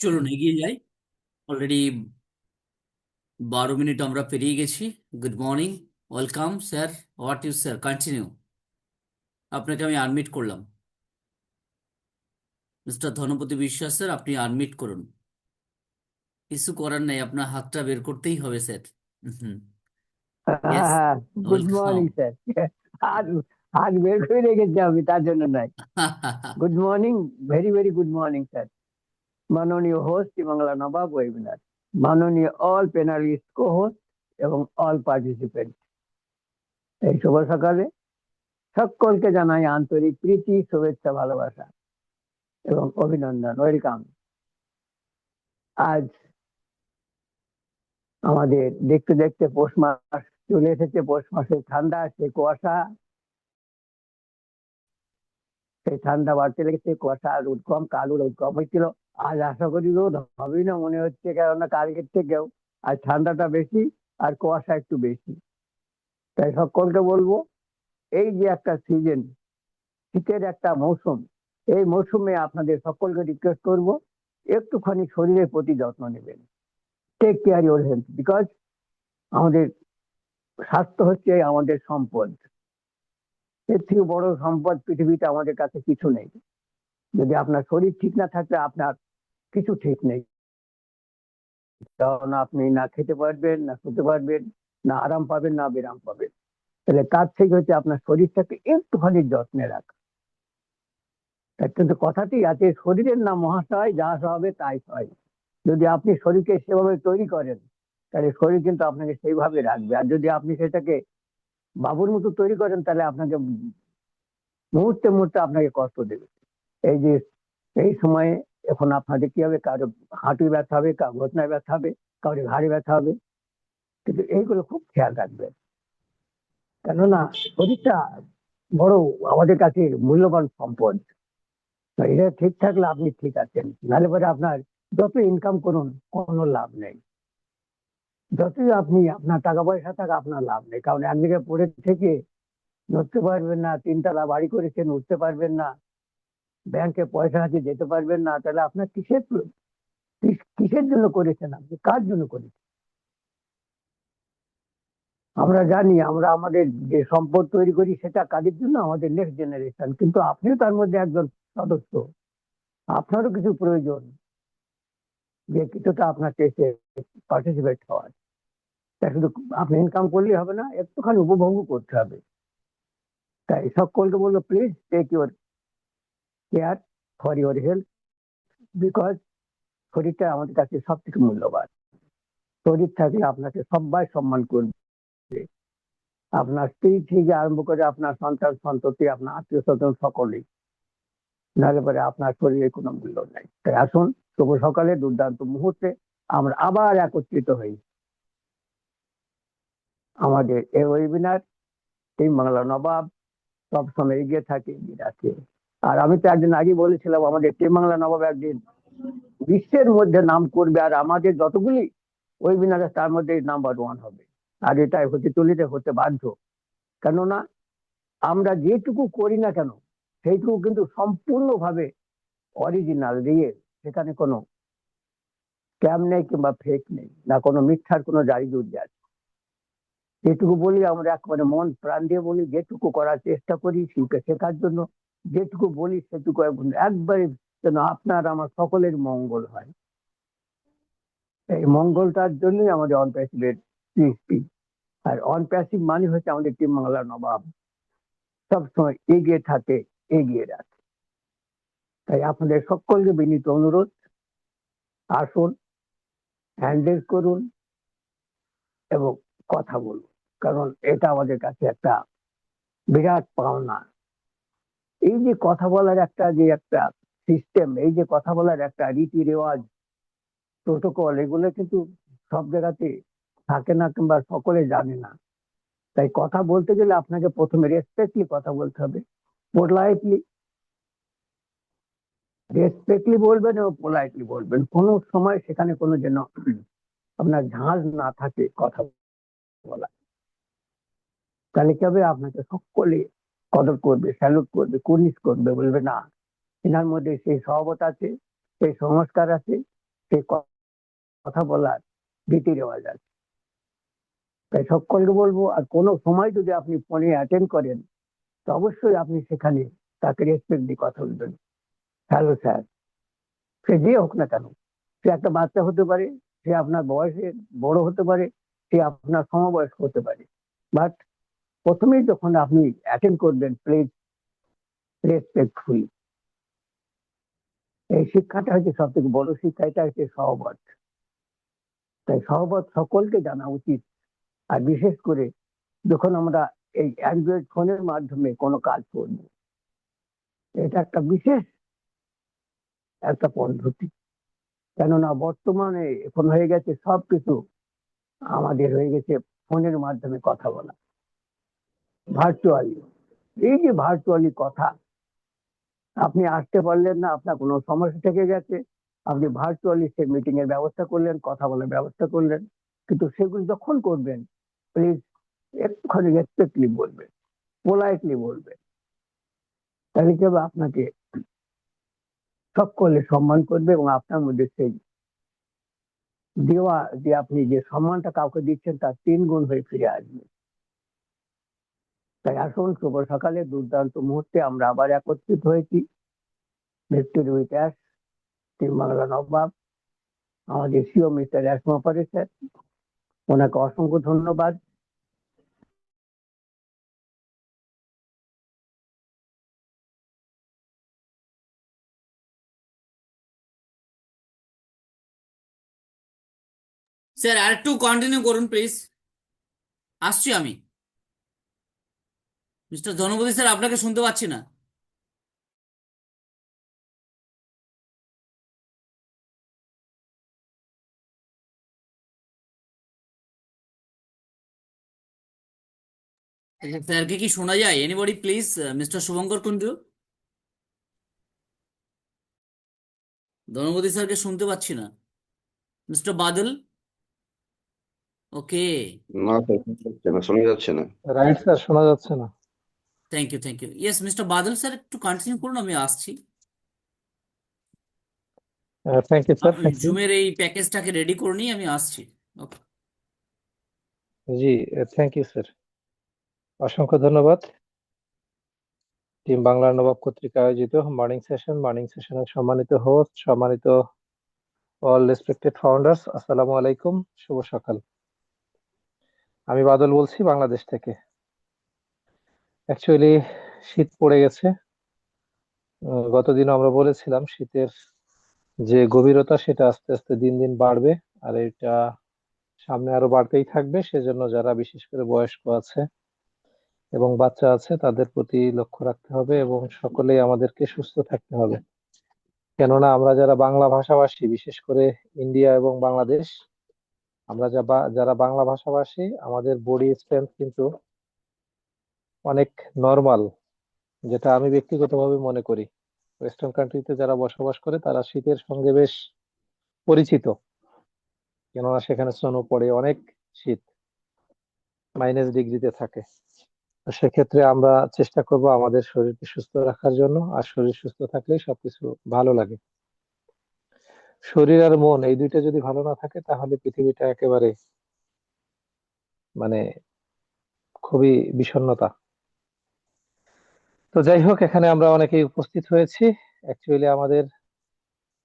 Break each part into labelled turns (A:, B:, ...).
A: চলুন এগিয়ে যাই। অলরেডি বারো মিনিট আমরা পেরিয়ে গেছি। Good morning welcome sir what you sir continue আপনাকে আমি আনমিট করলাম। মিস্টার ধনপতি বিশ্বাস স্যার আপনি আনমিট করুন। কিছু করার নেই আপনার হাতটা বের করতেই হবে স্যার হুম
B: হ্যাঁ গুড মর্নিং স্যার আজ বের করে রেখেছি আমি তার জন্য নয়। Good morning very very good morning sir মাননীয় হোস্ট বাংলা নবাব ওয়েবিনার। মাননীয় অল প্যানালিস্ট কো হোস্ট এবং অল পার্টিসিপেন্ট এই শুভ সকালে সকলকে জানাই আন্তরিক প্রীতি, শুভেচ্ছা, ভালোবাসা এবং অভিনন্দন। ওয়েলকাম আজ আমাদের দেখতে দেখতে পৌষ মাস চলে এসেছে, পৌষ মাসে ঠান্ডা আসছে কুয়াশা। সেই ঠান্ডা বাড়তে লেগেছে কুয়াশা রোদ কম কালো রোদ কম হয়েছিল। আজ আশা করি রোদ হবেই না, মনে হচ্ছে কেননা কালকের থেকেও আর ঠান্ডাটা বেশি আর কুয়াশা একটু বেশি। তাই সকলকে বলব, এই যে একটা সিজন শীতের একটা মৌসুম, এই মৌসুমে আপনাদের সকলকে রিকোয়েস্ট করব, একটুখানি শরীরের প্রতি যত্ন নেবেন। Take care your health because আমাদের স্বাস্থ্য হচ্ছে আমাদের সম্পদ। এর থেকে বড় সম্পদ পৃথিবীতে আমাদের কাছে কিছু নেই। যদি আপনার শরীর ঠিক না থাকলে আপনার কিছু ঠিক নেই। কারণ আপনি না খেতে পারবেন, না শুতে পারবেন, না আরাম পাবেন, না বিরাম পাবেন। তাহলে তার থেকে হচ্ছে আপনার শরীরটাকে একটুখানি যত্নে রাখা। কিন্তু কথাটি আছে, শরীরের নাম মহাশয়, যা হবে তাই হয়। যদি আপনি শরীরকে সেভাবে তৈরি করেন, তাহলে শরীর কিন্তু আপনাকে সেইভাবে রাখবে। আর যদি আপনি সেটাকে বাবুর মতো তৈরি করেন, তাহলে আপনাকে মুহূর্তে মুহূর্তে আপনাকে কষ্ট দেবে। এই যে, এই সময়ে এখন আপনাদের কি হবে? কারও হাঁটু ব্যথা হবে, কারও ঘটনায় ব্যথা হবে, কারও ঘাড়ে ব্যথা হবে। কিন্তু এইগুলো খুব খেয়াল রাখবেন। কেননা শরীরটা বড় আমাদের কাছে মূল্যবান সম্পদ। এটা ঠিক থাকলে আপনি ঠিক আছেন। নাহলে পরে আপনার যত ইনকাম করুন, কোনো লাভ নেই। যতই আপনি আপনার টাকা পয়সা থাকা, আপনার লাভ নেই। কারণ একদিকে পড়ে থেকে নড়তে পারবেন না, তিনতলা বাড়ি করেছেন, উঠতে পারবেন না। ব্যাংকে পয়সা আছে, যেতে পারবেন না, তাহলে আপনার কিসের কিসের জন্য করেছেন আপনি? কার জন্য করেছেন? আমরা জানি, আমরা আমাদের যে সম্পদ তৈরি করি, সেটা কাদের জন্য? আমাদের নেক্সট জেনারেশন কিন্তু আপনিও তার মধ্যে একজন সদস্য। আপনারও কিছু প্রয়োজন। যে কিছুটা আপনার টেস্টে পার্টিসিপেট হওয়ার। তা শুধু আপনি ইনকাম করলেই হবে না, একটুখানি উপভোগ করতে হবে। তাই সকলকে বলব please take your care for your health because শরীরটা আমাদের কাছে সব থেকে মূল্যবান। শরীর থাকলে আপনাকে সবাই সম্মান করবে। আপনার স্ত্রী থেকে আরম্ভ করে আপনার সন্তান, সন্ততি, আপনার আত্মীয় স্বজন সকলেই। নাহলে পরে আপনার শরীরে কোনো মূল্য নাই। তাই আসুন, শুভ সকালে, দুর্দান্ত মুহূর্তে আমরা আবার একত্রিত হই। আমাদের এই ওয়েবিনার টিম বাংলা নবাব সবসময় এগিয়ে থাকে এগিয়ে রাখে আর আমি তো একদিন আগে বলেছিলাম, আমাদের টিম বাংলা নবাব একদিন বিশ্বের মধ্যে নাম করবে আর আমাদের যতগুলি ওয়েবিনার তার মধ্যে নাম্বার ওয়ান হবে। আর এটাই হতে চলিতে হতে বাধ্য। কেননা আমরা যেটুকু করি না কেন, সেইটুকু কিন্তু সম্পূর্ণভাবে অরিজিনাল রিয়েল সেখানে কোনো স্ক্যাম নেই কিংবা ফেক নেই, না কোনো মিথ্যার কোনো জারি জুড়ি আছে। যেটুকু বলি, আমরা একেবারে মন প্রাণ দিয়ে বলি, যেটুকু করার চেষ্টা করি শিল্পে শেখার জন্য। যেটুকু বলি সেটুকু একবারে- একবারে যেন আপনার আমার সকলের মঙ্গল হয়। এই মঙ্গলটার জন্যই আমাদের অন প্যাসিভের সৃষ্টি আর অন প্যাসিভ মানে হচ্ছে আমাদের টিম বাংলার নবাব। সবসময় এগিয়ে থাকে, এগিয়ে রাখে। তাই আপনাদের সকলকে বিনীত অনুরোধ, আসুন হ্যান্ডেল করুন এবং কথা বলুন। কারণ এটা আমাদের কাছে একটা বিরাট পাওনা। এই যে কথা বলার একটা যে একটা সিস্টেম এই যে কথা বলার একটা রীতি রেওয়াজ প্রোটোকল এগুলো কিন্তু সব জায়গাতে থাকে না কিংবা সকলে জানে না। তাই কথা বলতে গেলে আপনাকে প্রথমে রেসপেক্টলি কথা বলতে হবে। পোলাইটলি রেসপেক্টলি বলবেন এবং পোলাইটলি বলবেন। কোনো সময় সেখানে কোনো যেন আপনার ঝাঁজ না থাকে কথা বলা তাহলে কি হবে? আপনাকে সকলে কদর করবে, স্যালুট করবে, কুর্নিশ করবে, বলবে না। এনার মধ্যে সেই স্বভাবত আছে, সেই সংস্কার আছে সে ক- কথা বলার রীতি রেওয়াজ আছে। তাই সকলকে বলব, আর কোনো সময় যদি আপনি ফোনে অ্যাটেন্ড করেন, তো অবশ্যই আপনি সেখানে তাকে রেসপেক্ট দিয়ে কথা বলবেন। Hello sir. সে যে হোক না কেন, সে একটা বাচ্চা হতে পারে, সে আপনার বয়সে বড় হতে পারে, সে আপনার সমবয়স্ক হতে পারে। বাট প্রথমেই যখন আপনি অ্যাটেন্ড করবেন প্লিজ রেসপেক্টফুল এই শিক্ষাটা হচ্ছে সব থেকে বড় শিক্ষা, এটা হচ্ছে সহবত। তাই সহবত সকলকে জানা উচিত। আর বিশেষ করে যখন আমরা এই অ্যান্ড্রয়েড ফোনের মাধ্যমে কোনো কাজ করব, এটা একটা বিশেষ একটা পদ্ধতি। কেননা বর্তমানে এখন হয়ে গেছে সবকিছু, আমাদের হয়ে গেছে ফোনের মাধ্যমে কথা বলা। ভার্চুয়ালি এই যে ভার্চুয়ালি কথা, আপনি আসতে পারলেন না, আপনার কোনো সমস্যা থেকে গেছে, আপনি ভার্চুয়ালি সে মিটিং এর ব্যবস্থা করলেন, কথা বলার ব্যবস্থা করলেন, কিন্তু সেগুলো যখন করবেন প্লিজ একটুখানি রেসপেক্টলি বলবেন পোলাইটলি বলবেন। তাহলে কি হবে আপনাকে সকলে সম্মান করবে এবং আপনার মধ্যে সেই দেওয়া যে আপনি যে সম্মানটা কাউকে দিচ্ছেন, তার তিন গুণ হয়ে ফিরে আসবে। তাই আসুন, শুভ সকালে, দুর্দান্ত মুহূর্তে আমরা আবার একত্রিত হয়েছি। ভিক্টোরি উইথ অ্যাশ তিন বাংলা নবাব আমাদের সিও মিস্টার অ্যাসমা স্যার ওনাকে অসংখ্য ধন্যবাদ।
A: স্যার আর একটু কন্টিনিউ করুন প্লিজ আসছি আমি। মিস্টার ধনপতি স্যার আপনাকে শুনতে পাচ্ছি না। আচ্ছা, স্যারকে কি শোনা যায়? Anybody please mister Subhankar Kundu Dhanpati স্যারকে শুনতে পাচ্ছি না। মিস্টার বাদল? ওকে
C: না স্যার শোনা যাচ্ছে না।
D: রাইট স্যার শোনা যাচ্ছে না।
A: Thank you thank you yes mister Badal sir একটু কন্টিনিউ করুন আমি আসছি।
D: থ্যাংক ইউ স্যার
A: জুমের এই প্যাকেজটাকে রেডি করে নিয়ে আমি আসছি। Okay
D: ji thank you sir অসংখ্য ধন্যবাদ। টিম বাংলার নবাব কর্তৃক আয়োজিত মর্নিং সেশন মর্নিং সেশনের সম্মানিত হোস্ট সম্মানিত অল রেসপেক্টেড ফাউন্ডার্স আসসালামু আলাইকুম শুভ সকাল। আমি বাদল বলছি বাংলাদেশ থেকে। অ্যাকচুয়ালি শীত পড়ে গেছে। গতদিন আমরা বলেছিলাম শীতের যে গভীরতা, সেটা আস্তে আস্তে দিন দিন বাড়বে আর এটা সামনে আরও বাড়তেই থাকবে। সেজন্য যারা বিশেষ করে বয়স্ক আছে এবং বাচ্চা আছে, তাদের প্রতি লক্ষ্য রাখতে হবে এবং সকলেই আমাদেরকে সুস্থ থাকতে হবে। কেননা আমরা যারা বাংলা ভাষাভাষী, বিশেষ করে ইন্ডিয়া এবং বাংলাদেশ, আমরা যা যারা বাংলা ভাষাভাষী, আমাদের বডি স্ট্রেংথ কিন্তু অনেক নর্মাল যেটা আমি ব্যক্তিগতভাবে মনে করি। ওয়েস্টার্ন কান্ট্রিতে যারা বসবাস করে, তারা শীতের সঙ্গে বেশ পরিচিত। কেননা সেখানে স্নো পড়ে অনেক শীত মাইনাস ডিগ্রিতে থাকে। সেক্ষেত্রে আমরা চেষ্টা করব আমাদের শরীরকে সুস্থ রাখার জন্য, আর শরীর সুস্থ থাকলেই সবকিছু ভালো লাগে। শরীর আর মন, এই দুইটা যদি ভালো না থাকে, তাহলে পৃথিবীটা একেবারে মানে খুবই বিষণ্ণতা। তো যাই হোক, এখানে আমরা অনেকেই উপস্থিত হয়েছি। অ্যাকচুয়ালি আমাদের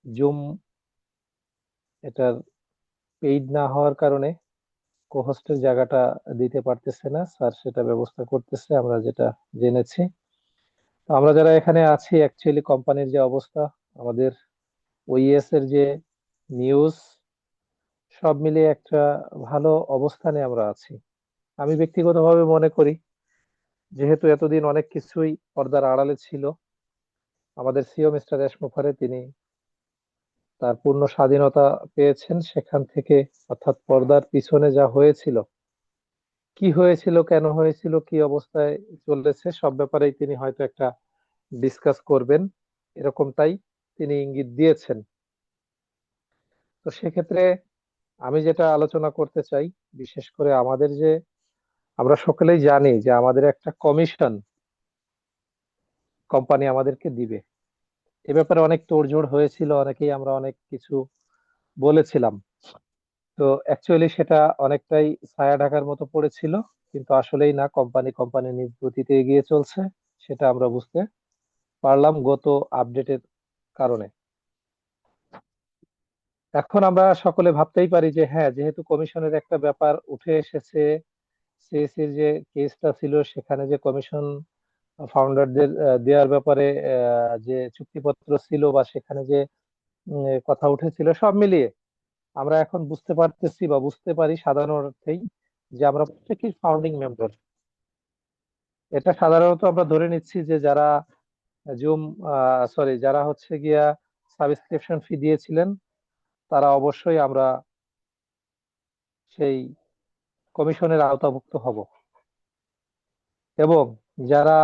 D: জুম এটার পেইড না হওয়ার কারণে কোহোস্টের জায়গাটা দিতে পারতেছে না, স্যার সেটা ব্যবস্থা করতেছে, আমরা যেটা জেনেছি। তো আমরা যারা এখানে আছি অ্যাকচুয়ালি কোম্পানির যে অবস্থা, আমাদের ওইএস এর যে নিউজ সব মিলিয়ে একটা ভালো অবস্থানে আমরা আছি। আমি ব্যক্তিগতভাবে মনে করি যেহেতু এতদিন অনেক কিছুই পর্দার আড়ালে ছিল, আমাদের সিও মিস্টার রেশমুখারে তিনি তার পূর্ণ স্বাধীনতা পেয়েছেন সেখান থেকে, অর্থাৎ পর্দার পিছনে যা হয়েছিল। কি হয়েছিল, কেন হয়েছিল, কি অবস্থায় চলেছে, সব ব্যাপারেই তিনি হয়তো একটা ডিসকাস করবেন। এরকমটাই তিনি ইঙ্গিত দিয়েছেন। তো সেক্ষেত্রে আমি যেটা আলোচনা করতে চাই, বিশেষ করে আমাদের যে আমরা সকলেই জানি যে আমাদের একটা কমিশন কোম্পানি আমাদেরকে দিবে। এ ব্যাপারে অনেক তোড়জোড় হয়েছিল, অনেকেই আমরা অনেক কিছু বলেছিলাম। তো অ্যাকচুয়ালি সেটা অনেকটাই ছায়া ঢাকার মতো পড়েছিল, কিন্তু আসলেই না, কোম্পানি কোম্পানি নিজ গতিতে এগিয়ে চলছে, সেটা আমরা বুঝতে পারলাম গত আপডেটের কারণে। এখন আমরা সকলে ভাবতেই পারি যে হ্যাঁ যেহেতু কমিশনের একটা ব্যাপার উঠে এসেছে সিএসির যে কেসটা ছিল, সেখানে যে কমিশন ফাউন্ডারদের দেওয়ার ব্যাপারে যে চুক্তিপত্র ছিল বা সেখানে যে কথা উঠেছিল, সব মিলিয়ে আমরা এখন বুঝতে পারতেছি বা বুঝতে পারি সাধারণ অর্থেই যে আমরা প্রত্যেকেই ফাউন্ডিং মেম্বার এটা সাধারণত আমরা ধরে নিচ্ছি যে যারা জুম সরি যারা হচ্ছে গিয়া সাবস্ক্রিপশন ফি দিয়েছিলেন, তারা অবশ্যই আমরা সেই কমিশনের আওতাভুক্ত হব। এবং যারা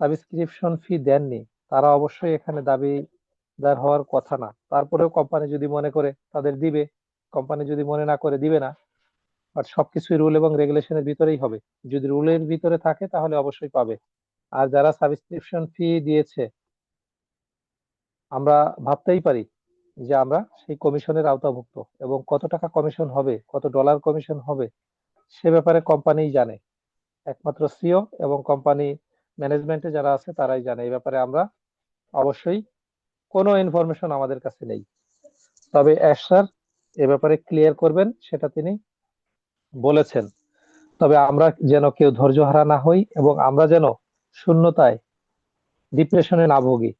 D: সাবস্ক্রিপশন ফি দেননি, তারা অবশ্যই এখানে দাবিদার হওয়ার কথা না। তারপরেও কোম্পানি যদি মনে করে তাদের দিবে, কোম্পানি যদি মনে না করে দিবে না বাট সবকিছুই রুল এবং রেগুলেশনের ভিতরেই হবে। যদি রুলের ভিতরে থাকে, তাহলে অবশ্যই পাবে। আর যারা সাবস্ক্রিপশন ফি দিয়েছে, আমরা ভাবতেই পারি যে আমরা সেই কমিশনের আওতাভুক্ত। এবং কত টাকা কমিশন হবে, কত ডলার কমিশন হবে সে ব্যাপারে কোম্পানিই জানে। একমাত্র সিও এবং কোম্পানি ম্যানেজমেন্টে যারা আছে, তারাই জানে। এই ব্যাপারে আমরা অবশ্যই কোনো ইনফরমেশন আমাদের কাছে নেই। তবে অ্যাশ এ ব্যাপারে ক্লিয়ার করবেন, সেটা তিনি বলেছেন। তবে আমরা যেন কেউ ধৈর্য হারা না হই এবং আমরা যেন শূন্যতায় ডিপ্রেশনে না ভুগি।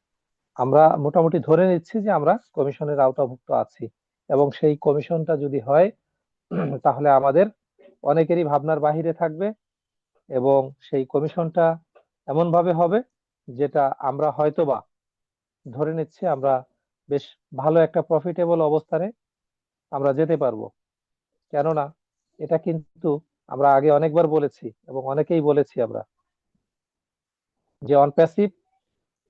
D: আমরা মোটামুটি ধরে নিচ্ছি যে আমরা কমিশনের আওতাভুক্ত আছি এবং সেই কমিশনটা যদি হয়, তাহলে আমাদের অনেকেরই ভাবনার বাহিরে থাকবে এবং সেই কমিশনটা এমন ভাবে হবে যেটা আমরা হয়তোবা ধরে নিচ্ছি আমরা বেশ ভালো একটা প্রফিটেবল অবস্থানে আমরা যেতে পারব। কেননা এটা কিন্তু আমরা আগে অনেকবার বলেছি এবং অনেকেই বলেছি আমরা যে অন প্যাসিভ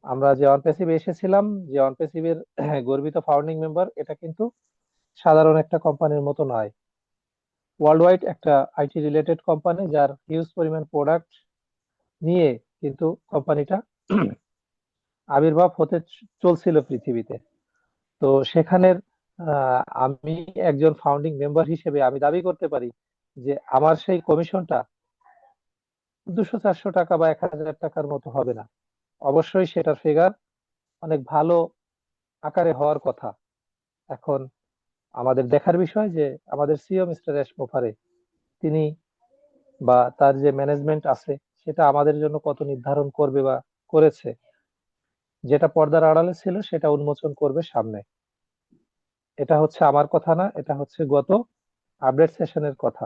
D: আমরা যে অন প্যাসিভ এসেছিলাম, যে অন প্যাসিভের গর্বিত ফাউন্ডিং মেম্বার এটা কিন্তু সাধারণ একটা কোম্পানির মতো নয়। ওয়ার্ল্ড ওয়াইড একটা আইটি রিলেটেড কোম্পানি যার হিউজ পরিমাণ প্রোডাক্ট নিয়ে কিন্তু কোম্পানিটা আবির্ভাব হতে চলছিল পৃথিবীতে। তো সেখানের আমি একজন ফাউন্ডিং মেম্বার হিসেবে আমি দাবি করতে পারি যে আমার সেই কমিশনটা দুশো চারশো টাকা বা এক হাজার টাকার মতো হবে না। অবশ্যই সেটার ফিগার অনেক ভালো আকারে হওয়ার কথা। এখন আমাদের দেখার বিষয় যে আমাদের সিও মিস্টার এস মোফারে, তিনি বা তার যে ম্যানেজমেন্ট আছে, সেটা আমাদের জন্য কত নির্ধারণ করবে বা করেছে, যেটা পর্দার আড়ালে ছিল সেটা উন্মোচন করবে সামনে। এটা হচ্ছে আমার কথা না, এটা হচ্ছে গত আপডেট সেশনের কথা।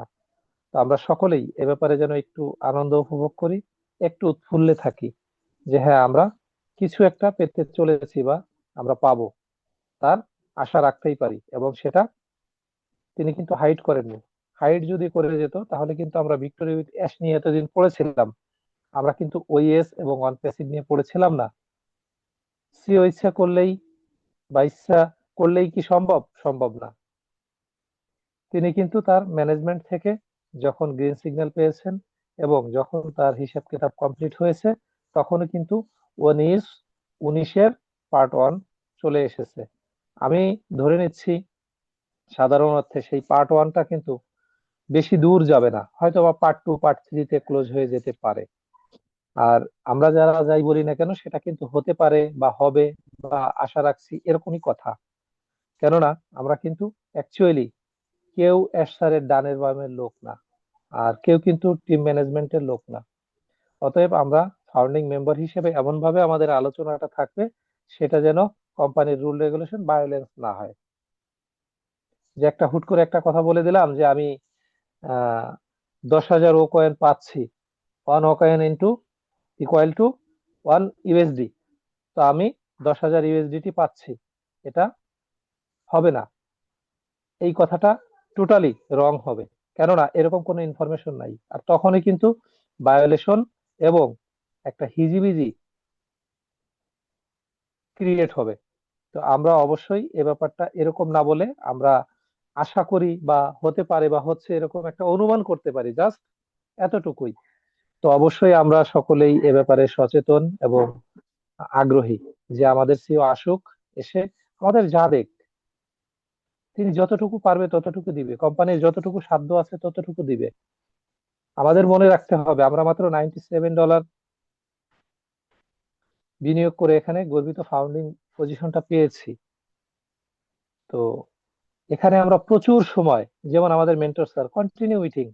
D: তো আমরা সকলেই এ ব্যাপারে যেন একটু আনন্দ উপভোগ করি, একটু উৎফুল্লে থাকি যে হ্যাঁ আমরা কিছু একটা পেতে চলেছি বা আমরা পাবো। তার আশা রাখতেই পারি। এবং সেটা তিনি কিন্তু হাইড করেননি। হাইড যদি করে যেত, তাহলে কিন্তু আমরা ভিক্টোরি উইথ অ্যাশ নিয়ে এতদিন পড়েছিলাম। আমরা কিন্তু ওইএস এবং ওয়ান প্যাসিভ নিয়ে পড়েছিলাম না। সিও ইচ্ছা করলেই বা ইচ্ছা করলেই কি সম্ভব? সম্ভব না। তিনি কিন্তু তার ম্যানেজমেন্ট থেকে যখন গ্রিন সিগন্যাল পেয়েছেন এবং যখন তার হিসাব কিতাব কমপ্লিট হয়েছে, তখনও কিন্তু উনিশ উনিশের পার্ট ওয়ান চলে এসেছে। আমি ধরে নিচ্ছি সাধারণ অর্থে সেই পার্ট ওয়ানটা কিন্তু বেশি দূর যাবে না। হয়তো বা পার্ট টু পার্ট থ্রিতে ক্লোজ হয়ে যেতে পারে। আর আমরা যারা যাই বলি না কেন, সেটা কিন্তু হতে পারে বা হবে বা আশা রাখছি এরকমই কথা। কেননা আমরা কিন্তু অ্যাকচুয়ালি কেউ এর ডানের বামের লোক না, আর কেউ কিন্তু টিম ম্যানেজমেন্টের লোক না। অতএব আমরা ফাউন্ডিং মেম্বার হিসেবে এমনভাবে আমাদের আলোচনাটা থাকবে, সেটা যেন কোম্পানির রুল রেগুলেশন ভায়োলেন্স না হয়। যে একটা হুট করে একটা কথা বলে দিলাম যে আমি দশ হাজার ও কয়েন পাচ্ছি। One O coin into equal to one USD তো আমি দশ হাজার ইউএসডিটি পাচ্ছি। এটা হবে না। এই কথাটা টোটালি রং হবে। কেননা এরকম কোনো ইনফরমেশন নাই। আর তখনই কিন্তু ভায়োলেশন এবং একটা হিজিবিজি ক্রিয়েট হবে। তো আমরা অবশ্যই এ ব্যাপারটা এরকম না বলে আমরা আশা করি বা হতে পারে বা হচ্ছে এরকম একটা অনুমান করতে পারি জাস্ট এতটুকুই। তো অবশ্যই আমরা সকলেই এ ব্যাপারে সচেতন এবং আগ্রহী যে আমাদের সিও আসুক, এসে আমাদের যা দেখ, তিনি যতটুকু পারবে ততটুকু দিবে কোম্পানির যতটুকু সাধ্য আছে ততটুকু দিবে। আমাদের মনে রাখতে হবে, আমরা মাত্র নাইনটি সেভেন ডলার বিনিয়োগ করে এখানে গর্বিত ফাউন্ডিং পজিশনটা পেয়েছি। তো এখানে আমরা প্রচুর সময়, যেমন আমাদের মেন্টর স্যার কন্টিনিউ মিটিং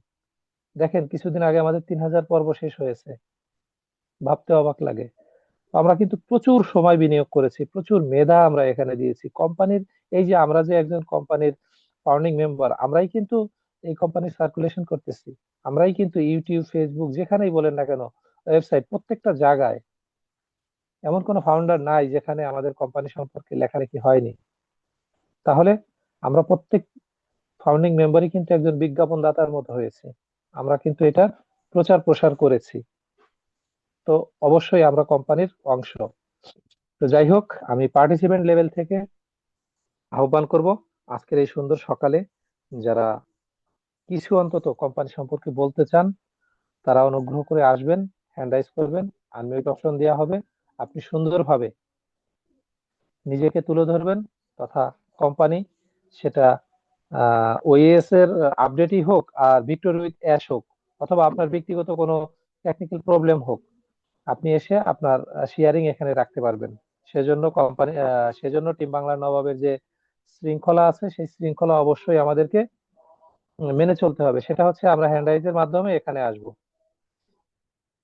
D: দেখেন, কিছুদিন আগে আমাদের তিন হাজার পর্ব শেষ হয়েছে। ভাবতে অবাক লাগে। আমরা কিন্তু প্রচুর সময় বিনিয়োগ করেছি, প্রচুর মেধা আমরা এখানে দিয়েছি। কোম্পানির, এই যে আমরা যে একজন কোম্পানির ফাউন্ডিং মেম্বার আমরাই কিন্তু এই কোম্পানির সার্কুলেশন করতেছি। আমরাই কিন্তু ইউটিউব ফেসবুক যেখানেই বলেন না কেন ওয়েবসাইট প্রত্যেকটা জায়গায় এমন কোনো ফাউন্ডার নাই যেখানে আমাদের কোম্পানি সম্পর্কে লেখালেখি হয়নি। তাহলে আমরা প্রত্যেক ফাউন্ডিং মেম্বারই কিন্তু একজন বিজ্ঞাপন দাতার মতো হয়েছে। আমরা কিন্তু এটা প্রচার প্রসার করেছি। তো অবশ্যই আমরা কোম্পানির অংশ। তো যাই হোক, আমি পার্টিসিপেন্ট লেভেল থেকে আহ্বান করব আজকের এই সুন্দর সকালে। যারা কিছু অন্তত কোম্পানি সম্পর্কে বলতে চান, তারা অনুগ্রহ করে আসবেন হ্যান্ড রাইজ করবেন আনমিউট অপশন দেওয়া হবে। আপনি সুন্দরভাবে নিজেকে তুলে ধরবেন তথা কোম্পানি সেটা ওএস এর আপডেটই হোক আর ভিক্টোর উইথ অ্যাশ হোক অথবা আপনার ব্যক্তিগত কোনো টেকনিক্যাল প্রবলেম হোক, আপনি এসে আপনার শেয়ারিং এখানে রাখতে পারবেন। সেজন্য কোম্পানি সেজন্য টিম বাংলা নবাবের যে শৃঙ্খলা আছে সেই শৃঙ্খলা অবশ্যই আমাদেরকে মেনে চলতে হবে। সেটা হচ্ছে আমরা হ্যান্ড রাইজের মাধ্যমে এখানে আসব।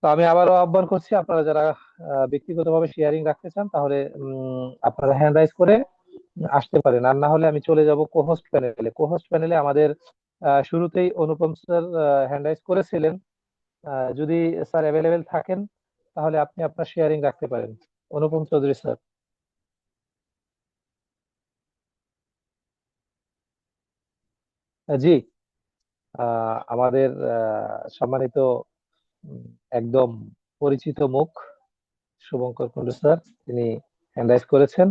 D: তো আমি আবারও আহ্বান করছি আপনারা যারা ব্যক্তিগতভাবে শেয়ারিং রাখতে চান, তাহলে আপনারা হ্যান্ড রাইজ করে আসতে পারেন। আর না হলে আমি চলে যাব কোহোস্ট প্যানেলে কোহোস্ট প্যানেলে আমাদের শুরুতেই অনুপম স্যার হ্যান্ড রাইজ করেছিলেন। যদি স্যার অ্যাভেলেবেল থাকেন, তাহলে আপনি আপনার শেয়ারিং রাখতে পারেন। অনুপম চৌধুরী স্যার জি। আমাদের সম্মানিত একদম পরিচিত মুখ শুভঙ্কর কুণ্ডু স্যার তিনি হ্যান্ড রাইজ করেছেন।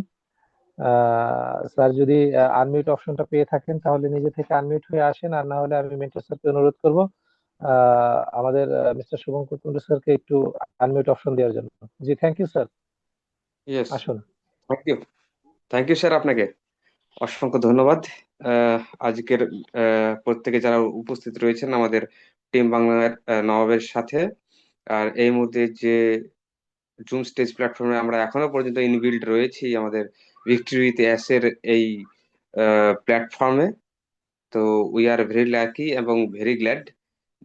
D: স্যার যদি আনমিউট অপশনটা পেয়ে থাকেন তাহলে নিজে থেকে আনমিউট হয়ে আসেন আর না হলে আমি মেন্টর স্যারকে অনুরোধ করব আমাদের মিস্টার শুভঙ্কর কুন্ডু স্যারকে একটু আনমিউট অপশন দেওয়ার জন্য। জি থ্যাংক ইউ স্যার আসুন।
C: Thank you thank you sir আপনাকে। অসংখ্য ধন্যবাদ। আজকের প্রত্যেকে যারা উপস্থিত রয়েছেন আমাদের টিম বাংলার নবাবের সাথে। আর এই মুহূর্তে যে জুম স্টেজ প্ল্যাটফর্মে আমরা এখনও পর্যন্ত ইনবিল্ড রয়েছি আমাদের ভিক্টরি উইথ অ্যাস এই প্ল্যাটফর্মে। তো উই আর ভেরি লাকি এবং ভেরি গ্ল্যাড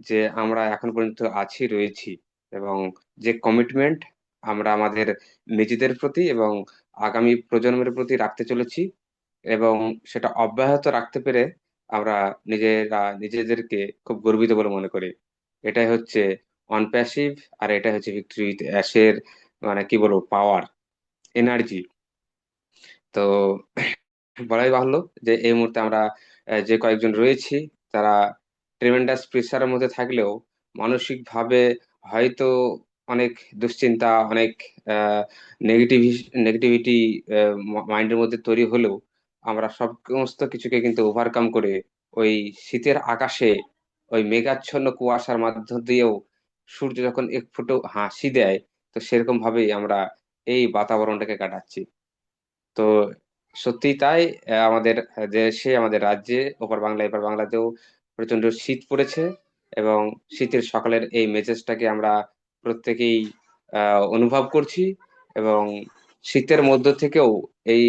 C: যে আমরা এখন পর্যন্ত আছি, রয়েছি। এবং যে কমিটমেন্ট আমরা আমাদের নিজেদের প্রতি এবং আগামী প্রজন্মের প্রতি রাখতে চলেছি এবং সেটা অব্যাহত রাখতে পেরে আমরা নিজেরা, নিজেদেরকে খুব গর্বিত বলে মনে করি। এটাই হচ্ছে অনপ্যাসিভ আর এটাই হচ্ছে ভিক্টরি অ্যাশের মানে কি বলব পাওয়ার এনার্জি তো বলাই বাহুল্য যে এই মুহূর্তে আমরা যে কয়েকজন রয়েছি, তারা ট্রেমেন্ডাস প্রেসারের মধ্যে থাকলেও মানসিক ভাবে হয়তো অনেক দুশ্চিন্তা, অনেক নেগেটিভ নেগেটিভিটি মাইন্ডের মধ্যে তৈরি হলেও আমরা সমস্ত কিছুকে কিন্তু ওভারকাম করে ওই শীতের আকাশে ওই মেঘাচ্ছন্ন কুয়াশার মধ্য দিয়েও সূর্য যখন এক ফুটো হাসি দেয়, তো সেরকম ভাবেই আমরা এই বাতাবরণটাকে কাটাচ্ছি। তো সত্যি তাই আমাদের দেশে, আমাদের রাজ্যে, ওপার বাংলা, এপার বাংলাতেও প্রচণ্ড শীত পড়েছে এবং শীতের সকালের এই মেজাজটাকে আমরা প্রত্যেকেই অনুভব করছি এবং শীতের মধ্য থেকেও এই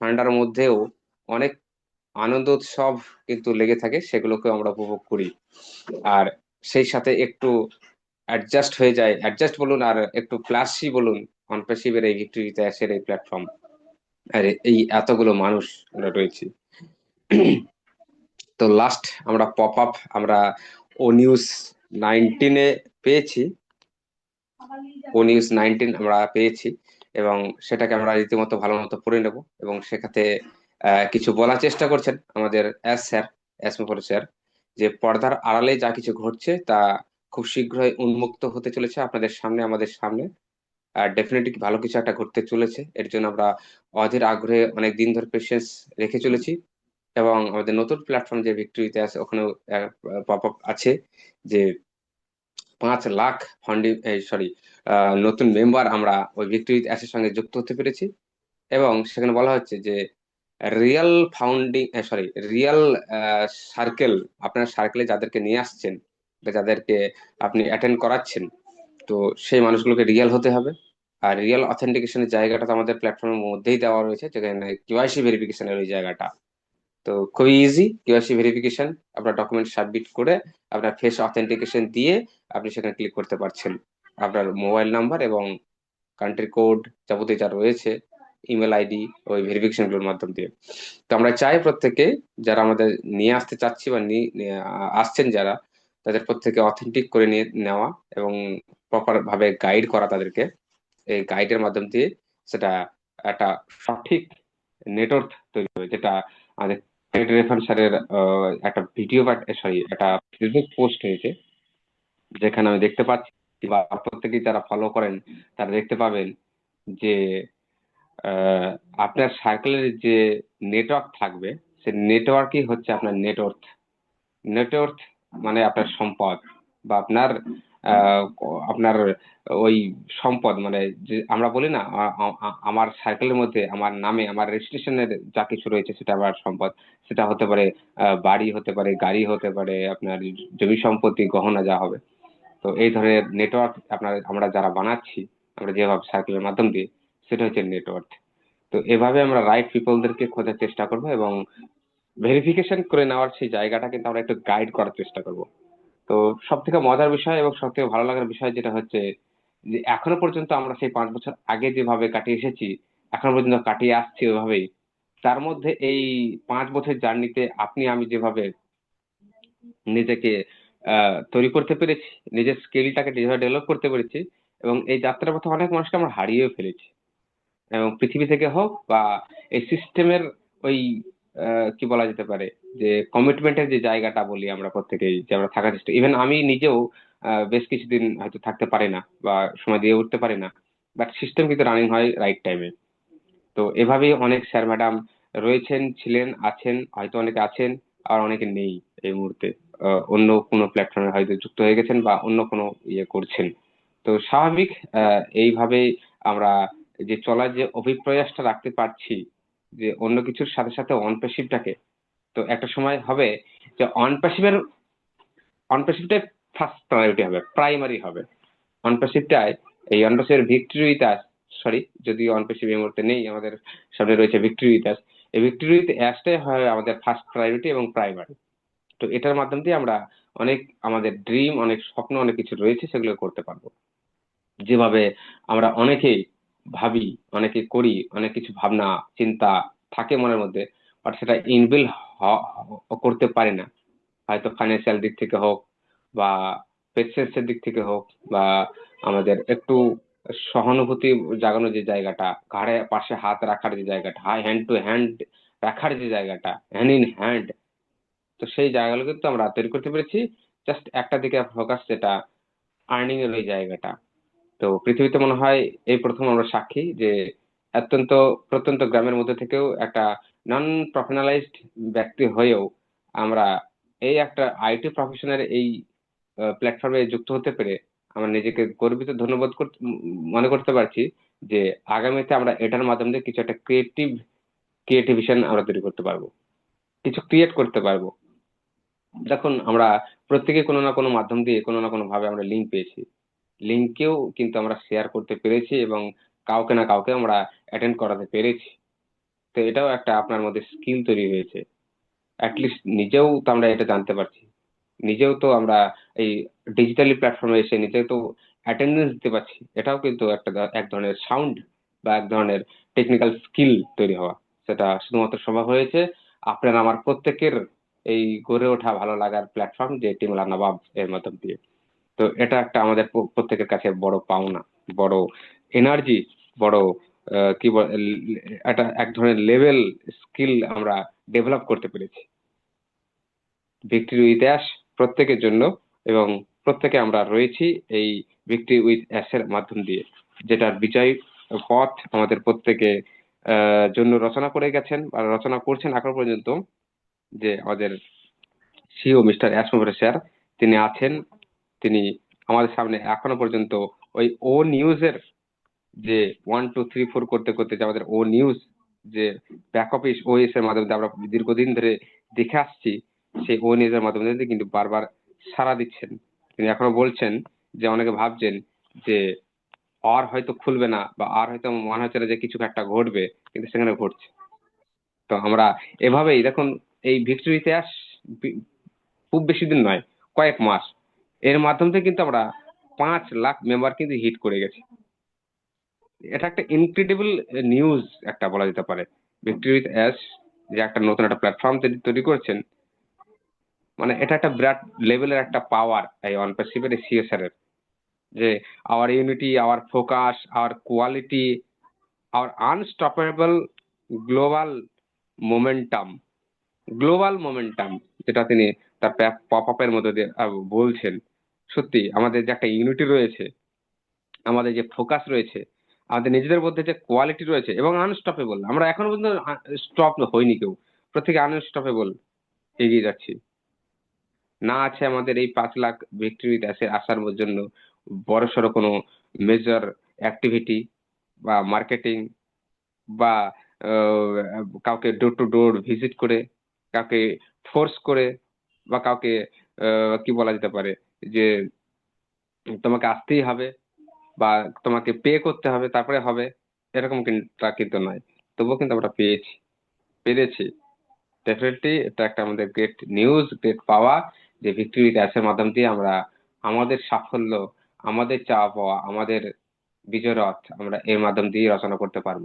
C: ঠান্ডার মধ্যেও অনেক আনন্দ উৎসব কিন্তু লেগে থাকে সেগুলোকে আমরা উপভোগ করি। আর সেই সাথে একটু অ্যাডজাস্ট হয়ে যায়। অ্যাডজাস্ট বলুন আর একটু প্লাসি বলুন অনপ্যাসিভের এই ভিক্টোরিতে অ্যাশের এই প্ল্যাটফর্ম আর এই এতগুলো মানুষ রয়েছি। তো লাস্ট আমরা পপ আপ আমরা ও নিউজ নাইনটিনে পেয়েছি। ও নিউজ নাইনটিন আমরা পেয়েছি। এবং সেটাকে আমরা রীতিমতো ভালো মতো পড়ে নেব এবং সেখানে কিছু বলার চেষ্টা করছেন আমাদের S sir S Mukhar sir, যে পর্দার আড়ালে যা কিছু ঘটছে তা খুব শীঘ্রই উন্মুক্ত হতে চলেছে আপনাদের সামনে, আমাদের সামনে। আর ডেফিনেটলি ভালো কিছু একটা ঘটতে চলেছে। এর জন্য আমরা অধীর আগ্রহে অনেক দিন ধরে পেশেন্স রেখে চলেছি এবং আমাদের নতুন প্ল্যাটফর্ম যে ভিক্টোরিতে আছে, ওখানেও পপ আছে যে পাঁচ লাখ ফান্ডিং সরি নতুন মেম্বার আমরা ওই ভিক্টোরি অ্যাসের সঙ্গে যুক্ত হতে পেরেছি। এবং সেখানে বলা হচ্ছে যে real founding sorry real circle আপনার সার্কেলে যাদেরকে নিয়ে আসছেন যাদেরকে আপনি অ্যাটেন্ড করাচ্ছেন, তো সেই মানুষগুলোকে রিয়েল হতে হবে। আর রিয়েল অথেন্টিকেশনের জায়গাটা তো আমাদের প্ল্যাটফর্মের মধ্যেই দেওয়া রয়েছে, যেখানে কেওয়াইসি ভেরিফিকেশনের ওই জায়গাটা। তো খুবই ইজি কেওয়াইসি ভেরিফিকেশন আপনার ডকুমেন্ট সাবমিট করে আপনার ফেস অথেন্টিকেশন দিয়ে আপনি সেখানে ক্লিক করতে পারছেন। আপনার মোবাইল নাম্বার এবং কান্ট্রি কোড যাবতীয় যা রয়েছে ইমেল আইডি ওই ভেরিফিকেশনগুলোর মাধ্যম দিয়ে। তো আমরা চাই প্রত্যেকে, যারা আমাদের নিয়ে আসতে চাচ্ছি বা আসছেন যারা, তাদের প্রত্যেকে অথেন্টিক করে নিয়ে নেওয়া এবং প্রপার ভাবে গাইড করা তাদেরকে। এই গাইডের মাধ্যম দিয়ে সেটা একটা সঠিক নেটওয়ার্ক তৈরি হবে, যেটা আমাদের রেফান স্যারের আহ, একটা ভিডিও বা সরি একটা ফেসবুক পোস্ট হয়েছে যেখানে আমি দেখতে পাচ্ছি বা প্রত্যেকেই যারা ফলো করেন তারা দেখতে পাবেন যে আপনার সার্কেলের যে নেটওয়ার্ক থাকবে সে নেটওয়ার্কই হচ্ছে আপনার নেটওয়ার্ক নেটওয়ার্ক মানে আপনার সম্পদ বা আপনার আপনার ওই সম্পদ মানে যে আমরা বলি না আমার সার্কেলের মধ্যে, আমার নামে, আমার রেজিস্ট্রেশনের যা কিছু রয়েছে, সেটা আমার সম্পদ। সেটা হতে পারে বাড়ি হতে পারে, গাড়ি হতে পারে, আপনার জমি সম্পত্তি, গহনা, যা হবে। তো এই ধরনের নেটওয়ার্ক আপনার, আমরা যারা বানাচ্ছি, আমরা যেভাবে সার্কেলের মাধ্যম দিয়ে, সেটা হচ্ছে নেটওয়ার্ক তো এভাবে আমরা রাইট পিপলদেরকে খোঁজার চেষ্টা করব এবং ভেরিফিকেশন করে নেওয়ার সেই জায়গাটা কিন্তু আমরা একটু গাইড করার চেষ্টা করব। তো সব থেকে মজার বিষয় এবং সব থেকে ভালো লাগার বিষয় যেটা হচ্ছে যে এখনও পর্যন্ত আমরা সেই পাঁচ বছর আগে যেভাবে কাটিয়ে এসেছি, এখনও পর্যন্ত কাটিয়ে আসছি ওইভাবেই। তার মধ্যে এই পাঁচ বছর জার্নিতে আপনি, আমি যেভাবে নিজেকে তৈরি করতে পেরেছি, নিজের স্কিলটাকে যেভাবে ডেভেলপ করতে পেরেছি এবং এই যাত্রার পথে অনেক মানুষকে আমরা হারিয়েও ফেলেছি। এবং পৃথিবী থেকে হোক বা এই সিস্টেমের ওই কি বলা যেতে পারে? যে কমিটমেন্টের যে জায়গাটা বলি আমরা প্রত্যেকেই, যে আমরা থাকার চেষ্টা ইভেন আমি নিজেও বেশ কিছুদিন হয়তো থাকতে পারি না বা সময় দিয়ে উঠতে পারি না বাট সিস্টেম কিন্তু রানিং হয় রাইট টাইমে তো এভাবেই অনেক স্যার ম্যাডাম রয়েছেন, ছিলেন, আছেন, হয়তো অনেকে আছেন আর অনেকে নেই এই মুহূর্তে। অন্য কোনো প্ল্যাটফর্মে হয়তো যুক্ত হয়ে গেছেন বা অন্য কোনো ইয়ে করছেন। তো স্বাভাবিক এইভাবেই আমরা যে চলার যে অভিপ্রয়াসটা রাখতে পারছি যে অন্য কিছুর সাথে সাথে অন প্যাসিভটাকে তো একটা সময় হবে যে অন প্যাসিভের অন প্যাসিভটাই ফার্স্ট প্রায়োরিটি হবে প্রাইমারি হবে। অন প্যাসিভটাই এই অন প্যাসিভের ভিক্টরি আস সরি যদি অন প্যাসিভ এই মুহূর্তে নেই, আমাদের সামনে রয়েছে ভিক্টরি আস এই ভিক্টরি উইথ অ্যাসটাই হয় আমাদের ফার্স্ট প্রায়োরিটি এবং প্রাইমারি তো এটার মাধ্যম দিয়ে আমরা অনেক, আমাদের ড্রিম অনেক স্বপ্ন, অনেক কিছু রয়েছে, সেগুলো করতে পারব। যেভাবে আমরা অনেকেই ভাবি, অনেকে করি, অনেক কিছু ভাবনা, চিন্তা থাকে মনের মধ্যে বাট সেটা ইনবিল করতে পারি না। হয়তো ফাইন্যান্সিয়াল দিক থেকে হোক বা পেশেন্সের দিক থেকে হোক বা আমাদের একটু সহানুভূতি জাগানোর যে জায়গাটা, ঘাড়ে পাশে হাত রাখার যে জায়গাটা হাই হ্যান্ড টু হ্যান্ড রাখার যে জায়গাটা হ্যান্ড ইন হ্যান্ড তো সেই জায়গাগুলো কিন্তু আমরা তৈরি করতে পেরেছি। জাস্ট একটা দিকে ফোকাস যেটা আর্নিং এর ওই জায়গাটা। তো পৃথিবীতে মনে হয় এই প্রথম আমরা সাক্ষী যে অত্যন্ত, প্রত্যন্ত গ্রামের মধ্যে থেকেও একটা নন প্রফেশনালাইজড ব্যক্তি হয়েও আমরা এই একটা আইটি প্রফেশনের এই প্ল্যাটফর্মে যুক্ত হতে পেরে আমরা নিজেকে গর্বিত ধন্যবাদ মনে করতে পারছি যে আগামীতে আমরা এটার মাধ্যমে দিয়ে কিছু একটা ক্রিয়েটিভ ক্রিয়েটিভিশন আমরা তৈরি করতে পারব। কিছু ক্রিয়েট করতে পারব। দেখুন, আমরা প্রত্যেকে কোনো না কোনো মাধ্যম দিয়ে কোনো না কোনো ভাবে আমরা লিঙ্ক পেয়েছি। লিঙ্কেও কিন্তু আমরা শেয়ার করতে পেরেছি এবং কাউকে না কাউকে আমরা অ্যাটেন্ড করাতে পেরেছি। তো এটাও একটা আপনার মধ্যে স্কিল তৈরি হয়েছে। অ্যাটলিস্ট নিজেও তো আমরা এটা জানতে পারছি। নিজেও তো আমরা এই ডিজিটালি প্ল্যাটফর্মে এসে নিজেও তো অ্যাটেন্ডেন্স দিতে পারছি। এটাও কিন্তু একটা এক ধরনের সাউন্ড বা এক ধরনের টেকনিক্যাল স্কিল তৈরি হওয়া। সেটা শুধুমাত্র সম্ভব হয়েছে আপনার, আমার প্রত্যেকের এই গড়ে ওঠা ভালো লাগার প্ল্যাটফর্ম যে টিমলা নবাব এর মাধ্যম দিয়ে। তো এটা একটা আমাদের প্রত্যেকের কাছে বড় পাওনা, বড় এনার্জি বড় কি একটা, এক ধরনের লেভেল স্কিল আমরা ডেভেলপ করতে পেরেছি। ভিক্টরি উইথ অ্যাশ প্রত্যেকের জন্য এবং প্রত্যেকে আমরা রয়েছি এই ভিক্টরি উইথ অ্যাশের মাধ্যম দিয়ে, যেটার বিজয় পথ আমাদের প্রত্যেকে জন্য রচনা করে গেছেন বা রচনা করছেন এখন পর্যন্ত যে আমাদের সিও মিস্টার অ্যাশ স্যার তিনি আছেন তিনি আমাদের সামনে এখনও পর্যন্ত ওই ও নিউজের যে ওয়ান টু থ্রি ফোর করতে করতে যে আমাদের ও নিউজ যে ব্যাক অফিস ও এস এর মাধ্যমে আমরা দীর্ঘদিন ধরে দেখে আসছি, সেই ওএনএস এর মাধ্যমে কিন্তু বারবার সাড়া দিচ্ছেন। তিনি এখনও বলছেন যে অনেকে ভাবছেন যে আর হয়তো খুলবে না বা আর হয়তো মনে হচ্ছে না যে কিছু একটা ঘটবে, কিন্তু সেখানে ঘটছে। তো আমরা এভাবেই দেখুন, এই ভিক্টোরি ইতিহাস খুব বেশি দিন নয়, কয়েক মাস এর মাধ্যম থেকে কিন্তু আমরা পাঁচ লাখ মেম্বার কিন্তু হিট করে গেছি। এটা একটা ইনক্রেডিবল নিউজ একটা বলা যেতে পারে। ভিক্টোরি উইথ অ্যাশ যে একটা নতুন একটা প্ল্যাটফর্ম তৈরি করছেন মানে এটা একটা বিরাট লেভেলের একটা পাওয়ার এই অনপাসিভের এই সিএসআর এর। যে our unity our focus our quality our unstoppable global momentum global momentum যেটা তিনি তার পপ আপের মধ্যে দিয়ে বলছেন, সত্যি আমাদের যে একটা ইউনিটি রয়েছে, আমাদের যে ফোকাস রয়েছে, আমাদের নিজেদের মধ্যে যে কোয়ালিটি রয়েছে, এবং আনস্টপেবল আমরা এখনও পর্যন্ত স্টপ হইনি কেউ। প্রত্যেকে আনস্টপেবল এগিয়ে যাচ্ছি। না আছে আমাদের এই পাঁচ লাখ ভিক্টরি আসার জন্য বড়সড় কোনো মেজর অ্যাক্টিভিটি বা মার্কেটিং বা কাউকে ডোর টু ডোর ভিজিট করে, কাউকে ফোর্স করে বা কাউকে কি বলা যেতে পারে? যে তোমাকে আসতেই হবে বা তোমাকে পে করতে হবে, তারপরে হবে। এরকম কিন্তু নয়। তবুও কিন্তু আমরা পেয়েছি। পেরেছি। ডেফিনেটলি এটা একটা আমাদের গ্রেট নিউজ গ্রেট পাওয়া যে ভিক্টোরি ড্যাশের মাধ্যম দিয়ে আমরা আমাদের সাফল্য, আমাদের চাওয়া পাওয়া, আমাদের বিজয় রথ আমরা এর মাধ্যম দিয়ে রচনা করতে পারব।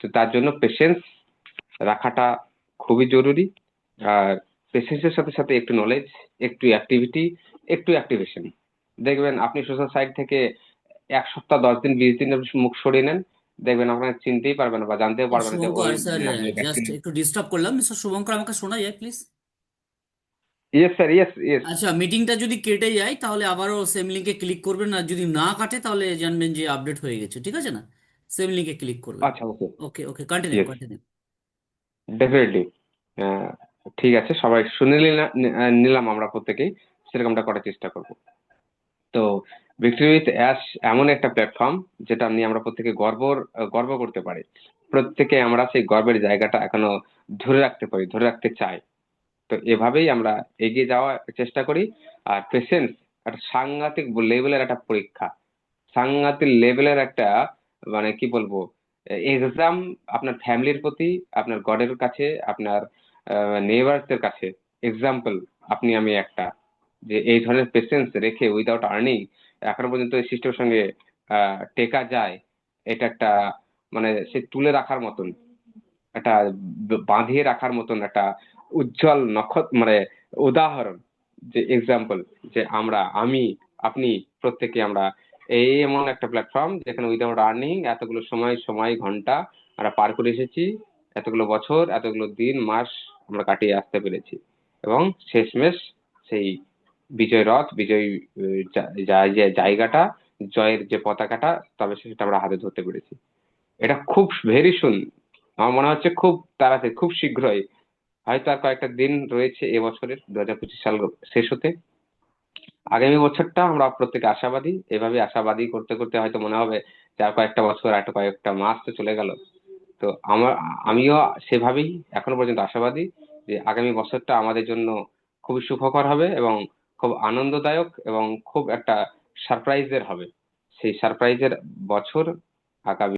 C: তো তার জন্য পেশেন্স রাখাটা খুবই জরুরি। আর পেশেন্সের সাথে সাথে একটু নলেজ একটু অ্যাক্টিভিটি একটু অ্যাক্টিভেশন দেখবেন আপনি সোশ্যাল সাইট থেকে এক সপ্তাহ দশ দিন বিশ দিন মুখ সরিয়ে নেন দেখবেন আপনাকে চিনতেই পারবেন বা জানতেও পারবেন যে
A: শুভঙ্কর স্যার জাস্ট একটু ডিস্টার্ব করলাম। মিস্টার শুভঙ্কর আমাকে শোনা যায় please
C: yes sir yes yes
A: আচ্ছা মিটিংটা যদি কেটে যায় তাহলে আবারও সেম লিঙ্কে ক্লিক করবেন। আর যদি না কাটে তাহলে জানবেন যে আপডেট হয়ে গেছে ঠিক আছে না? সেম লিঙ্কে ক্লিক করবেন।
C: আচ্ছা okay
A: okay okay continue continue
C: definitely ঠিক আছে, সবাই শুনে নিলাম আমরা প্রত্যেকেই, সেরকমটা করার চেষ্টা করব। তো ভিক্টোরি উইথ অ্যাশ এমন একটা প্ল্যাটফর্ম যেটা নিয়ে আমরা প্রত্যেকে গর্ব গর্ব করতে পারি। প্রত্যেকে আমরা সেই গর্বের জায়গাটা এখনও ধরে রাখতে পারি, ধরে রাখতে চাই। তো এভাবেই আমরা এগিয়ে যাওয়ার চেষ্টা করি, আর পেশেন্স একটা সাংঘাতিক লেভেলের একটা পরীক্ষা। সাংঘাতিক লেভেলের একটা মানে কি বলব এক্সাম আপনার ফ্যামিলির প্রতি, আপনার গডের কাছে, আপনার নেবারসের কাছে। এক্সাম্পল আপনি, আমি একটা, যে এই ধরনের পেশেন্স রেখে উইদাউট আর্নিং এখনও পর্যন্ত এই সিস্টেমের সঙ্গে টেকা যায়, এটা একটা মানে সে তুলে রাখার মতন, একটা বাঁধিয়ে রাখার মতন একটা উজ্জ্বল নক্ষত্র মানে উদাহরণ। যে এক্সাম্পল যে আমরা, আমি, আপনি, প্রত্যেকে আমরা, এই এমন একটা প্ল্যাটফর্ম যেখানে উইদাউট আর্নিং এতগুলো সময় সময়, ঘণ্টা আমরা পার করে এসেছি, এতগুলো বছর, এতগুলো দিন, মাস আমরা কাটিয়ে আসতে পেরেছি। এবং শেষমেশ সেই বিজয় রথ, বিজয় জায়গাটা, জয়ের যে পতাকাটা, তবে সেটা আমরা হাতে ধরতে পেরেছি। এটা খুব ভেরি সুন আমার মনে হচ্ছে খুব তাড়াতাড়ি, খুব শীঘ্রই। হয়তো আর কয়েকটা দিন রয়েছে এবছরের দু হাজার পঁচিশ সাল শেষ হতে। আগামী বছরটা আমরা প্রত্যেকে আশাবাদী। এভাবে আশাবাদী করতে করতে হয়তো মনে হবে যে আর কয়েকটা বছর, আর কয়েকটা মাস তো চলে গেল। তো আমার, আমিও সেভাবেই এখনও পর্যন্ত আশাবাদী যে আগামী বছরটা আমাদের জন্য খুবই সুখকর হবে এবং খুব আনন্দদায়ক এবং খুব একটা সারপ্রাইজের হবে। সেই সারপ্রাইজের বছর আগামী